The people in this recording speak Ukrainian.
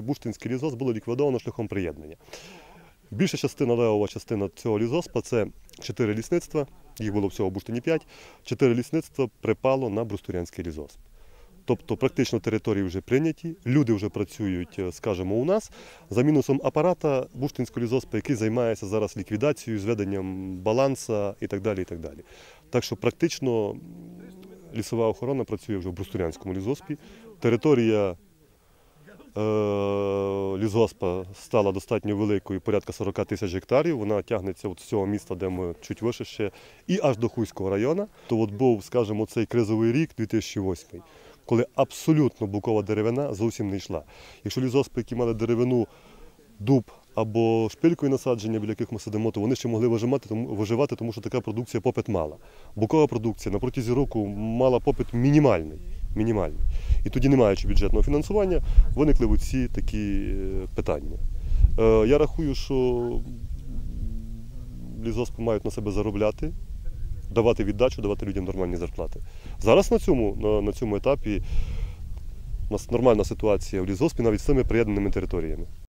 Буштинський лізос було ліквідовано шляхом приєднання. Більша частина левова частина цього лізоспа це чотири лісництва, їх було всього в Буштині 5, чотири лісництва припало на Брустурянський лізосп. Тобто практично території вже прийняті, люди вже працюють, е, скажімо, у нас, за мінусом апарата Буштинського лізоспа, який займається зараз ліквідацією, зведенням баланса і так далі. І так далі. Так що практично лісова охорона працює вже в Брустурянському лізоспі. Територія е, лісгоспа стала достатньо великою, порядка 40 тисяч гектарів. Вона тягнеться от з цього міста, де ми чуть вище ще, і аж до Хуйського району. То от був, скажімо, цей кризовий рік 2008, коли абсолютно букова деревина зовсім не йшла. Якщо лісгоспи, які мали деревину, дуб або шпилькою насадження, біля яких ми сидимо, то вони ще могли вижимати, тому, виживати, тому що така продукція попит мала. Букова продукція на протязі року мала попит мінімальний. мінімальний. І тоді, не маючи бюджетного фінансування, виникли ці такі е, питання. Е, Я рахую, що лісгоспи мають на себе заробляти, давати віддачу, давати людям нормальні зарплати. Зараз на цьому, на, на цьому етапі у нас нормальна ситуація в лісгоспі навіть з цими приєднаними територіями.